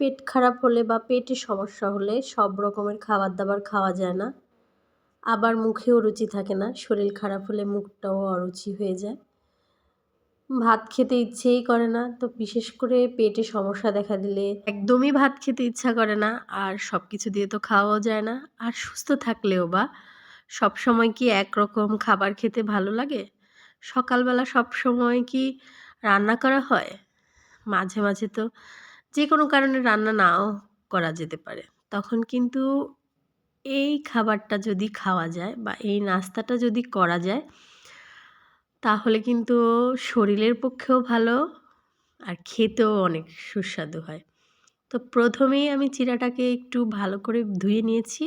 পেট খারাপ হলে বা পেটে সমস্যা হলে সব রকমের খাবার দাবার খাওয়া যায় না। আবার মুখেও রুচি থাকে না, শরীর খারাপ হলে মুখটাও অরুচি হয়ে যায়। ভাত খেতে ইচ্ছেই করে না, তো বিশেষ করে পেটে সমস্যা দেখা দিলে একদমই ভাত খেতে ইচ্ছা করে না, আর সব কিছু দিয়ে তো খাওয়াও যায় না। আর সুস্থ থাকলেও বা সব সময় কি একরকম খাবার খেতে ভালো লাগে? সকালবেলা সব সময় কি রান্না করা হয়? মাঝে মাঝে তো যে কোনো কারণে রান্না নাও করা যেতে পারে। তখন কিন্তু এই খাবারটা যদি খাওয়া যায় বা এই নাস্তাটা যদি করা যায়, তাহলে কিন্তু শরীরের পক্ষেও ভালো আর খেতেও অনেক সুস্বাদু হয়। তো প্রথমেই আমি চিরাটাকে একটু ভালো করে ধুয়ে নিয়েছি।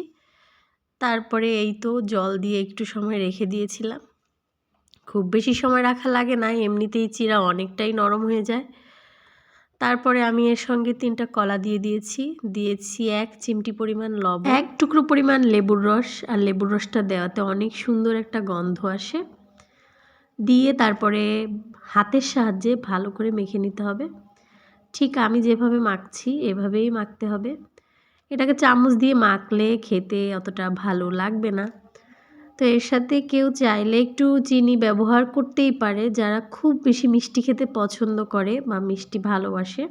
তারপরে এই তো জল দিয়ে একটু সময় রেখে দিয়েছিলাম। খুব বেশি সময় রাখা লাগে না, এমনিতেই চিরা অনেকটাই নরম হয়ে যায়। তারপরে আমি এর সঙ্গে তিনটা কলা দিয়ে দিয়েছি। দিয়েছি এক চিমটি পরিমাণ লবণ। এক টুকরো পরিমাণ লেবুর রস। আর লেবুর রসটা দেওয়াতে অনেক সুন্দর একটা গন্ধ আসে। দিয়ে তারপরে হাতের সাহায্যে ভালো করে মেখে নিতে হবে। ঠিক আমি যেভাবে মাখছি, এভাবেই মাখতে হবে। এটাকে চামচ দিয়ে মাখলে খেতে অতটা ভালো লাগবে না। তো এর সাথে কেউ চাইলে একটু চিনি ব্যবহার করতেই পারে, যারা খুব বেশি মিষ্টি খেতে পছন্দ করে বা মিষ্টি ভালোবাসে।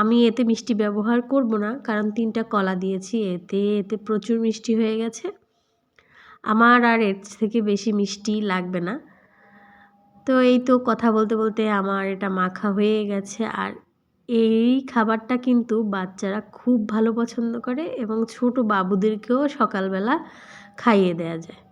আমি এতে মিষ্টি ব্যবহার করব না, কারণ তিনটা কলা দিয়েছি, এতে এতে প্রচুর মিষ্টি হয়ে গেছে। আমার আর এর থেকে বেশি মিষ্টি লাগবে না। তো এই তো কথা বলতে বলতে আমার এটা মাখা হয়ে গেছে, আর এই খাবারটা কিন্তু বাচ্চারা খুব ভালো পছন্দ করে এবং ছোট বাবুদেরকেও সকালবেলা খাইয়ে দেওয়া যায়।